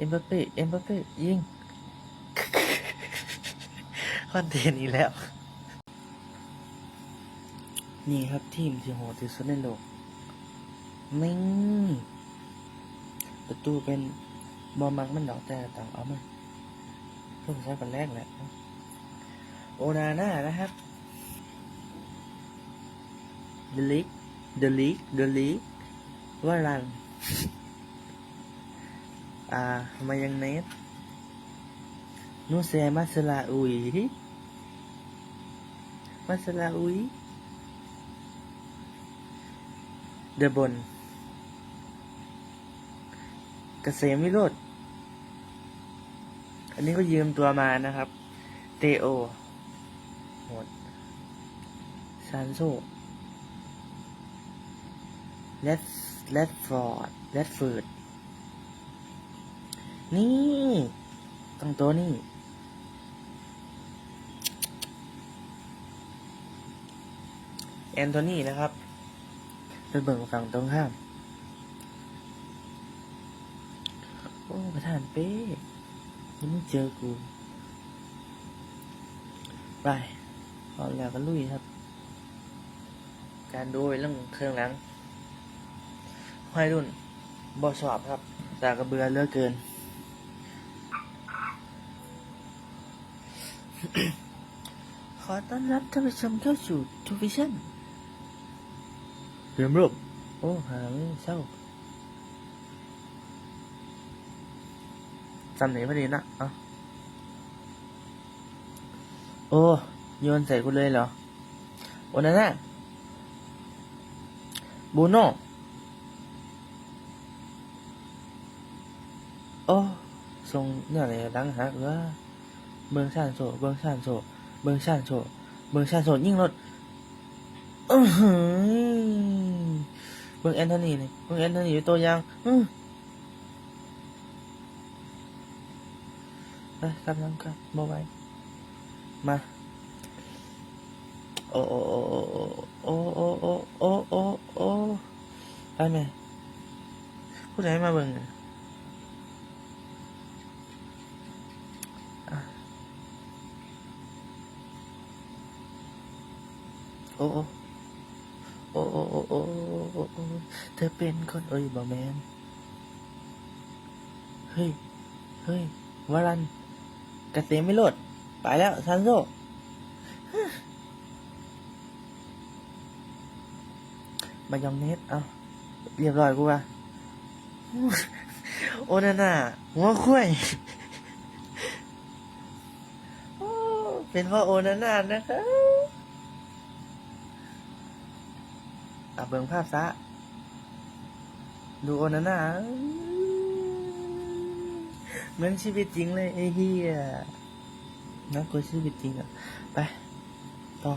เอ็มบัปเป้เอ็มบัปเป้ยิงคอนเทนต์อีกแล้ว นี่ครับทีมที่โหดที่สุดในโลกนี่ประตูเป็นบอมักมันดอกแต่ต่างเอามาเพิ่งใช้คนแรกแหละ โอนาน่านะครับ The League The League The League ว่ารัน อ่ามายังเนสนูเซมาสลาอุยมาสลาอุยเดบนเกษมวิโรธอันนี้ก็ยืมตัวมานะครับ เตโอหมดซานโซเลดเลดฟอร์ดเลดฟืด นี่ต้องตัวนี่แอนโทนีนะครับไปเบิ่งฝั่งตรงข้าม โอ้ประธานเป้ยังไม่เจอกูไปพอแล้วก็ลุยครับ การดูเรื่องเครื่องหลังห้อยรุ่นบอสอบครับ ตากระเบือเลือกเกิน ขอต้อนรับท่านผู้ชมเข้าสู่ทูวิชั่นเรียมรูปโอ้หาไม่เศร้าจำไหนพอดีนะเอะโอ้โยนใส่กูเลยเหรอโอ้นั่นน่ะบูโน่โอ้ทรงเนี่ยอะไรดังฮักว่า เบิงชานโซเบิงชานโซเบิงชานโซเบิงชานโซยิ่งรถอือหือเบิงแอนโทนีนี่เบิงแอนโทนีอยู่ตัวยางอือไปกำลังกันบ่ไหวมาโอ้โอ้โอ้โอ้โอ้โอ้โอ้โอ้โอ้ไปไหมผู้ใดมาเบิ่งน่ะอะ โอ้โอ้โอ้โอ้โอ้เธอเป็นคนเอ้ยบอแมนเฮ้ย เฮ้ยวารันกระเตไม่โลด ไปแล้วซันโซมายองเนสเอาเรียบร้อยกูว่ะโอนาน่าหัวคุ้ยเป็นพ่อโอนาน่านะครับ อะเบิ่งภาพซะ ดูโอนาน่าเหมือนชีวิตจริงเลยไอ้เหี้ยน่ากลัวชีวิตจริงอะ ไป ต่อ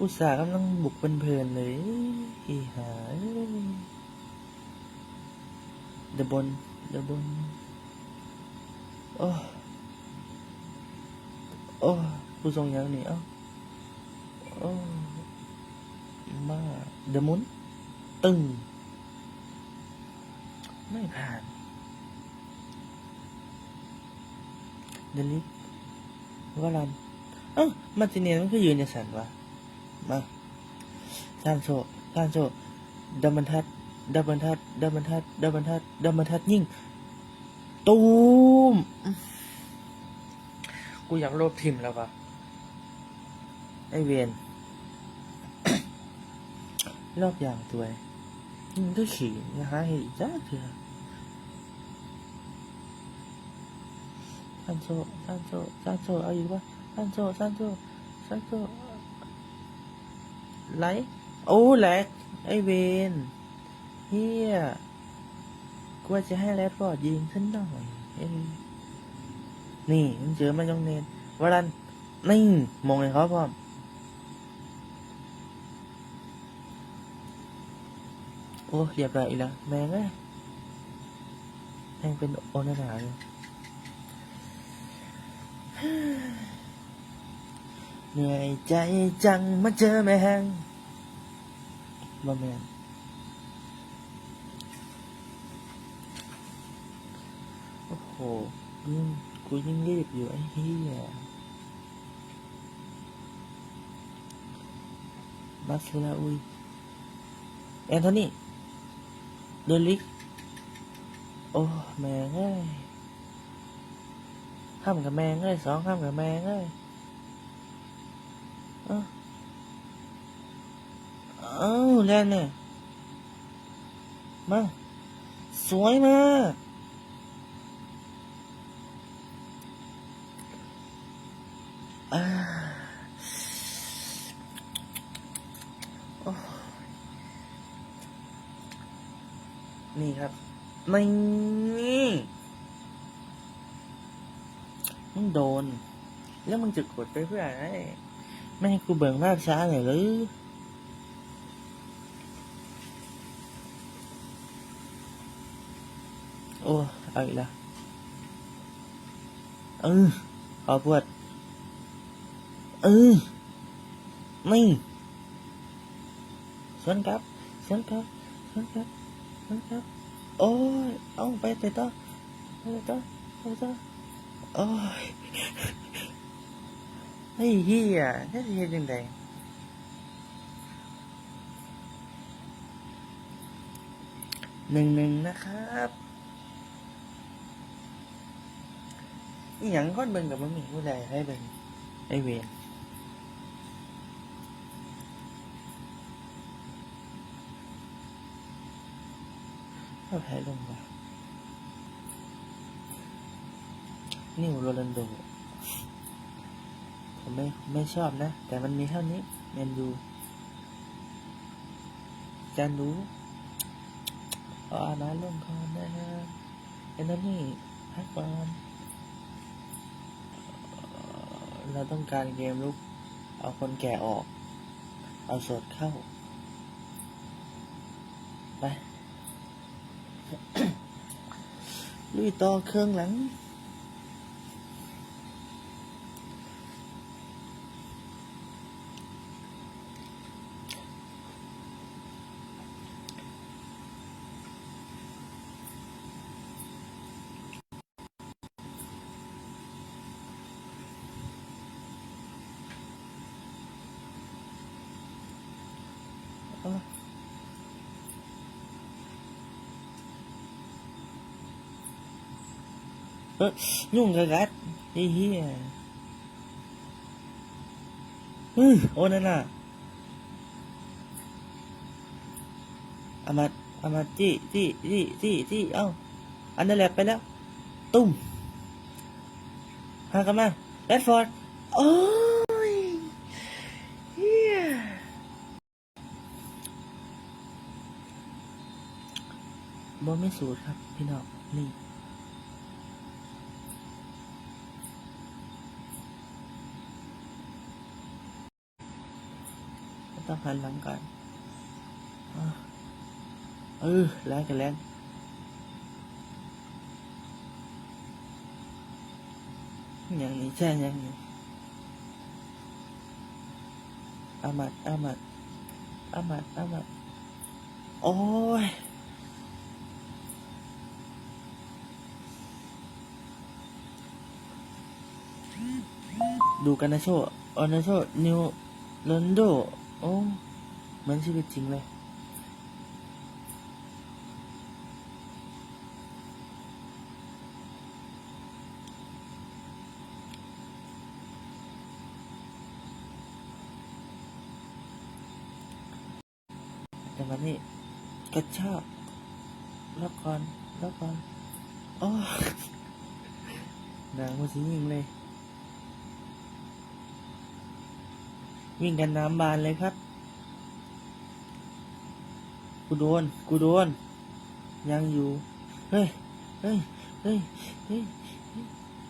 อุตส่าห์กำลังบุกเพลินๆเลยอีหาเดบนเดบนโอ้ โอ้ผู้ทรงยังนี่เอ้าโอ้ มาเดมุนตึง ไม่ผ่านเดลิกวาลันเอ้ามาติเนสมันคือยืนในสันวะมาซานโซซานโซดับบิลทัดดับบิลทัดดับบิลทัดดับบิลทัดดับบิลทัดยิ่งตูมกูอยากโลบทิมแล้วปะไอเวน lớp dần tuổi nhưng cái khỉ hay giá kìa Sancho Sancho Sancho ở gì quá Sancho Sancho Sancho lấy ô lẹt ไอเวนเฮียกูว่าจะให้แรดฟอร์ดยิงขึ้นหน่อยนี่มึงเจอมันยองเนนวรัน นิ่งมองเลยเขาพร้อม โอ้เรียบร้อยอีกแล้วแม่งอ้ยแม่งเป็นโอนานาเลยเหนื่อยใจจังมาเจอแม่แหงบ่แม่นยิ่งกูยิ่งรีบอยู่ไอ้เหี้ยบัสลาอุยแอนโทนี เดลิก โอ้แม่งเอ้ยข้ามกับแม่งเอ้ยสองข้ามกับแม่งเอ้ยเอ้าเอ้าแล่นเนี่ย มา สวยมากอ่า นี่ครับไม่นี่มึงโดน แล้วมึงจะกดไปเพื่ออะไรไม่ให้กูเบิ่งภาพช้าหน่อยหรือโอ้เอาอีกแล้วเออขอปวดเออไม่สวนกลับสวนกลับสวนกลับ สวนกลับ โอ้ย เอาไปไปต่อไปต่อไปต่อโอ้ยไอ้เหี้ยนี่เฮ็ดยังไงหนึ่งหนึ่งนะครับอีหย่างก้อนเบิ่งกับมันมีผู้ใดให้เบิ่งไอเวน เอาแพ้ลงว่ะนิวโรลันโด ผมไม่ไม่ชอบนะ แต่มันมีเท่านี้แมนยูจานดูเอาอานาลงก่อนนะฮะเอ็นโทนี่พักก่อนเราต้องการเกมลุก เอาคนแก่ออก เอาสดเข้า ไป ลุยต่อเครื่องหลัง ยุ่งกับกัดไอ้เหี้ยอือโอ้นั่นน่ะอามาอามาจี้จี้จี้จี้จี้เอ้าอันนั้นแหละไปแล้ว ตุ้มหากันมาแรดฟอร์ดโอ้ยเฮียบอไม่สูตรครับ พี่น้องนี่ ต้องหันหลังก่อนอะเออแรงกันแรงอย่างนี้ใช่อย่างนี้อามัดอามัดอามัดอามัดโอ้ยดูกันนะโชออนาโชนิวลอนโด โอ้เหมือนชีวิตจริงเลย แต่วันนี้กระชากแล้วก่อนแล้วก่อนโอ้นางมันสิยิงเลย วิ่งกันน้ำบานเลยครับ กูโดน กูโดน ยังอยู่ เฮ้ย เฮ้ย เฮ้ย เฮ้ย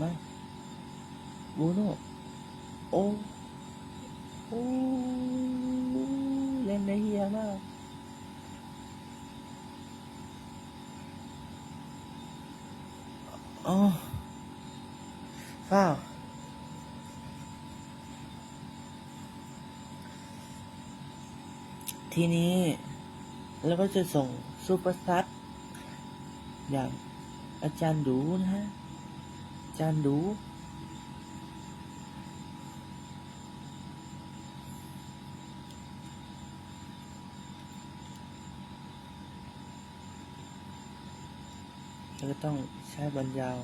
มาบูโน่โอ้ โอ้เล่นได้เฮียมากอ๋อฟ้าว ทีนี้เราก็จะส่งซูเปอร์ซับอย่างอาจารย์ดูนะฮะจานดู แล้วก็ต้องใช้บอลยาว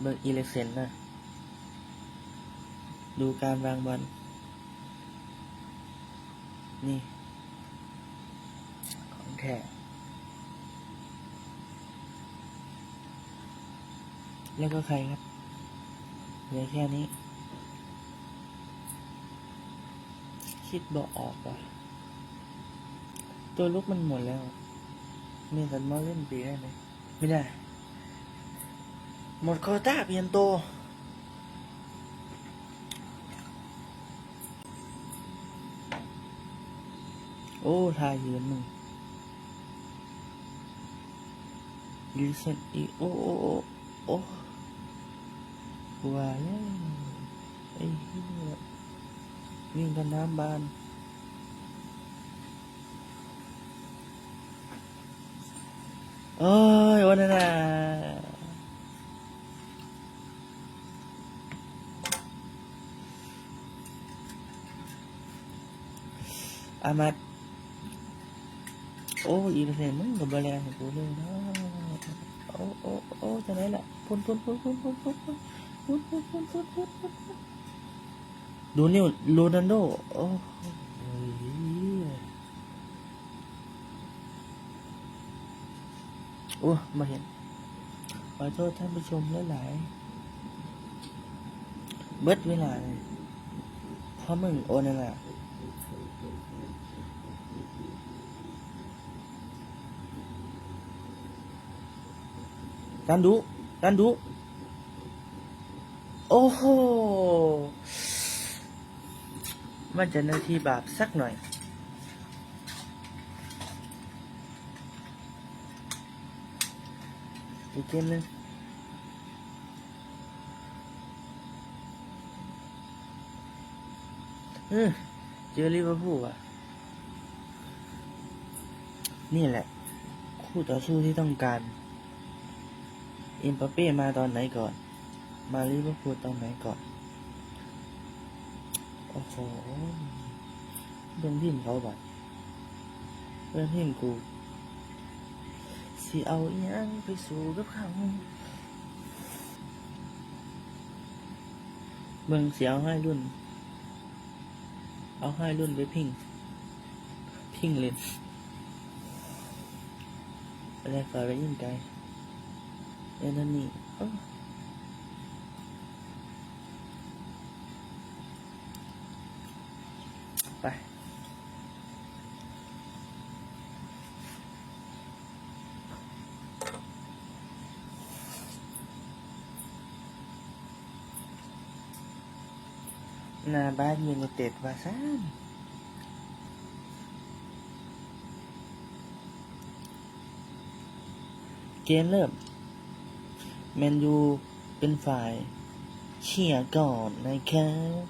เบิร์อีเล็กเซนนะ ดูการวางบอลนี่ แท้แล้วก็ใครครับเหลือแค่นี้ คิดบอกออกว่ะ ตัวลุกมันหมดแล้วเมสันมาเล่นปีได้ไหมไม่ได้ หมดโควต้าเปลี่ยนตัวโอ้ทายยืนมึง Gilisan i eh, iya. oh oh oh oh buahnya eh ini kan namban oh ya benar amat. Oh iya, ini memang nggak boleh boleh อ้โอ้โอ้โอ้จะไหนล่ะพุ่นพุ่นพุ่นพุ่นพุ่นพุ่นพุ่นพุ่นพุ่นพุ่นพุ่นพุ่นพุ่นพุ่นดูนี่โรนัลโดโอ้ยโอ้มาเห็นขอโทษท่านผู้ชมหลายๆเบิดเวลาเลยเพราะมึงโอนนั่นแหละ ดันดุดันดุโอ้โห มันจะนาทีบาปสักหน่อยอีกเกมนึงเออเจอลิเวอร์พูลอะ นี่แหละ คู่ต่อสู้ที่ต้องการ อ็มบัปเป้มาตอนไหนก่อน มาลิเวอร์พูลตอนไหนก่อน โอ้โหเรื่องทีมเขาบัดเรื่องทีมกูสิเอาอหยังไปสู้กับเขาเบิ่งเสียเอาให้รุ่น เอาให้รุ่นไปพิงพิงเล่นอะไรฝ่ายไปยิ่งไกล เอ็นนั่นนี่เอ้าไปนาบ้านยูไนเต็ดว่าซ่นเกมเริ่ม แมนยูเป็นฝ่ายเชียร์ก่อนนะครับ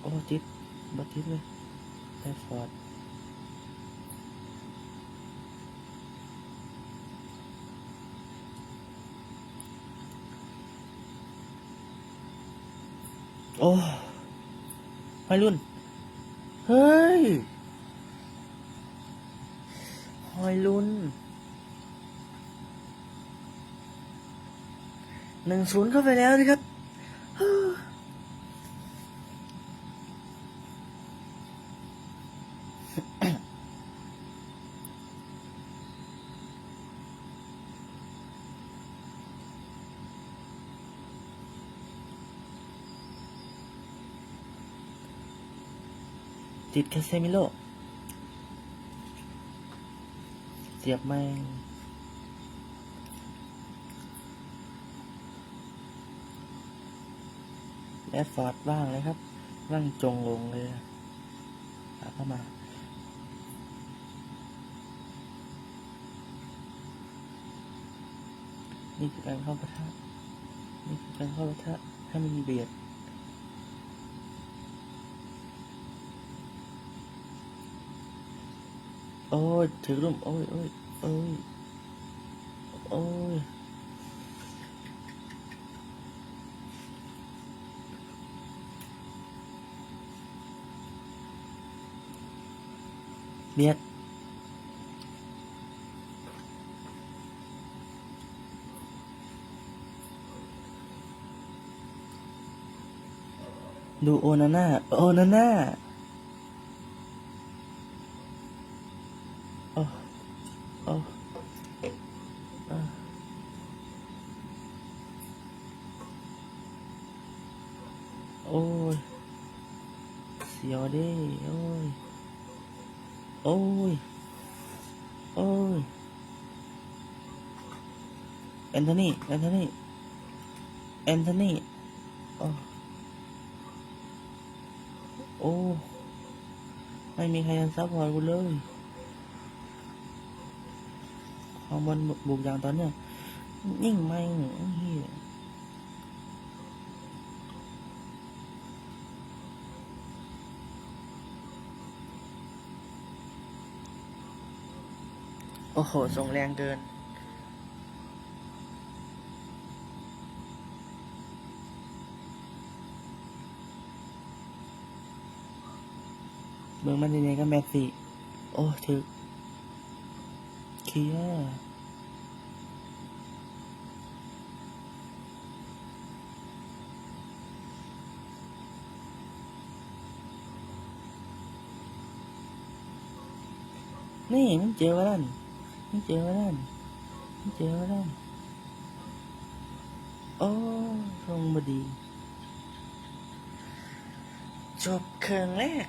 โอ้ติดบัติดเลยแรดฟอร์ดโอ้ไม่รุ่น เฮ้ย อยลุนหนึ่งศูนย์เข้าไปแล้วนะครับติดคาเซมิโล เสียบแม่งแอดฟอร์ดว่างเลยครับว่างจงลงเลยหาเข้ามานี่คือการเข้าประทะนี่คือการเข้าประทะให้มันเบียด โอ้ยถือร่มโอ้ยโอ้ยโอ้ยโอ้ยเบียดดูโอนาน่าโอนาน่า อ้โอ้อะโอ้ย เสียวดิโอ้ย โอ้ย โอ้ยแอนโทนีแอนโทนีแอนโทนีโอ้โอ้ ไม่มีใครซัพพอร์ตกูเลย ฮอร์โมนบุกอย่างตอนเนี้ยยิ่งไม่เฮียโอ้โห ส่งแรงเกินเมืองมันยังไงก็แมสซี่ โอ้ถึก เคลียร์นี่มันเจอวะนั่นมันเจอวะนั่นมันเจอวะนั่นโอ้ทรงบดี จบเครื่องแรก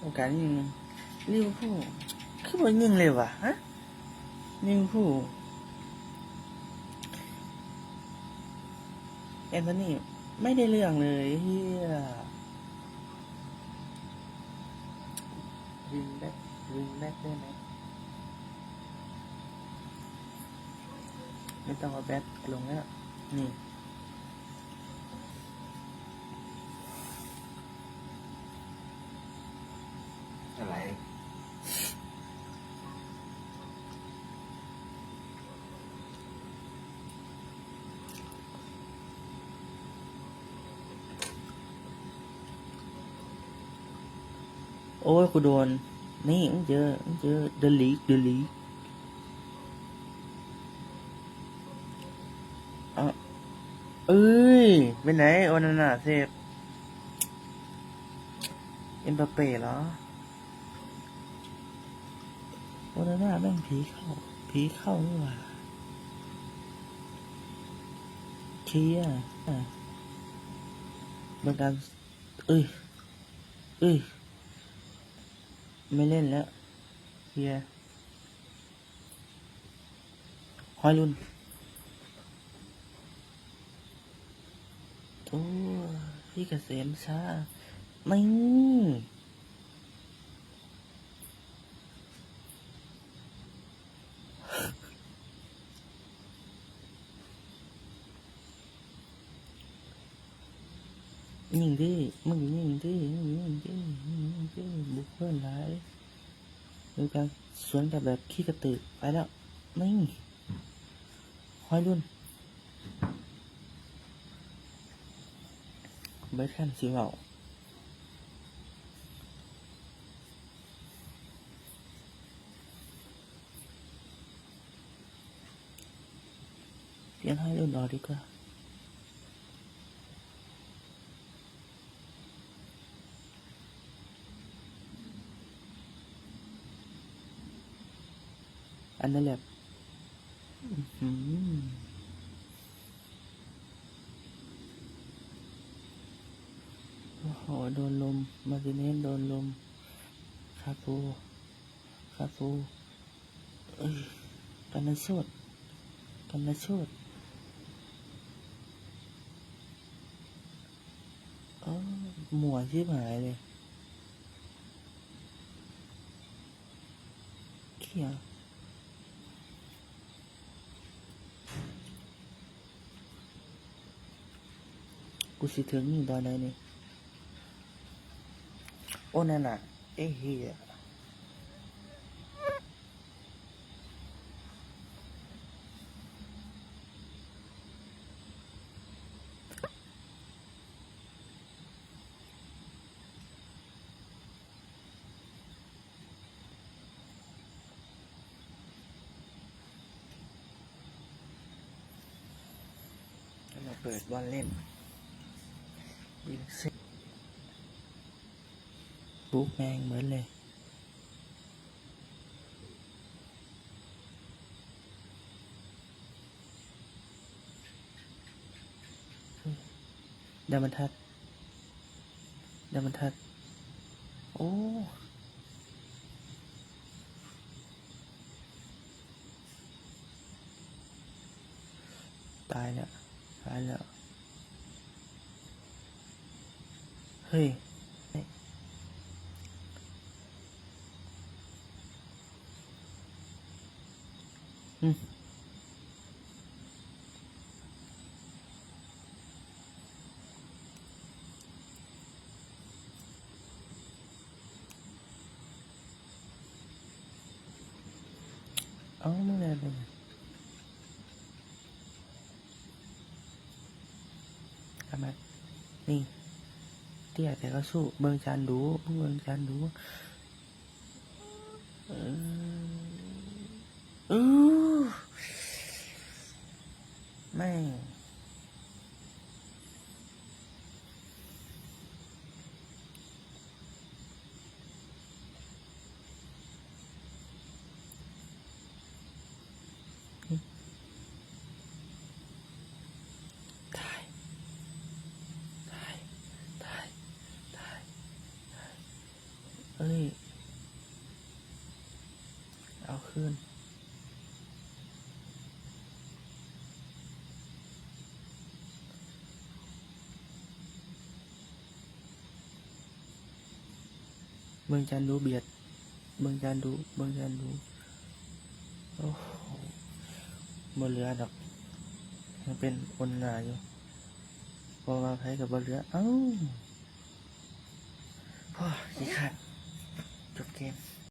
โอกาสยิ งลิเวอร์พูลคือบ่ยิงเลยวะฮะลิเวอร์พูลแอนโทนีไม่ได้เรื่องเลยเฮียวิงแบ็ควิงแบ็คได้ไหมไม่ต้องเอาแบ็คลงแล้วนี่ โอ้ยกูโดน นี่มึงเจอมึงเจอเดลีกเดลีกอะเอ้ยไปไหนโอนาน่าเซฟเอ็มบาเป้เหรอโอนาน่าแม่งผีเข้า ผีเข้านี่หว่าเคียร์อะเหมือนกันเอ้ย เอ้ย ไม่เล่นแล้วเฮียฮอยลุนโอ้พี่เกษมช้าไม่ยิงดิมึงยิงดิมึงยิงดิ มึงยิงดิบุกเพื่อนหลายดูการสวนกับแบบขี้กระตือไปแล้วไม่ฮอยรุ่นเบิร์ดขันสิเวาเปลี่ยนให้รุ่นรอดีกว่า อันนั้นแหละโอ้โหโดนลม มาซิเนสโดนลม คาปูคาปูเอ้ยกันนะโชดกันนะโชดเออหมวยชิบหายเลยเขี้ย กูสิถึงอยู่ตอนไหนนี่ โอ้นั่นน่ะไอ้เหี้ยก็มาเปิดบอลเล่นเลยดามัน ทัดดามันทัดโอ้ตายแล้ว ตายแล้วเฮ้ย เตี้ยแต่ก็สู้ เบิงจันดูเบิงจันดูอือไม่งตาย ตาย ตาย ตาย ตาย เอ้ย เอาคืนเมืองจันดูเบียด เมืองจันดู เมืองจันดู โอ้โหบ่เหลือดอกยังเป็นคนหนาอยู่พอว่าใครกับบ่เหลือ เอ้าพ่อสิขาดจบเกม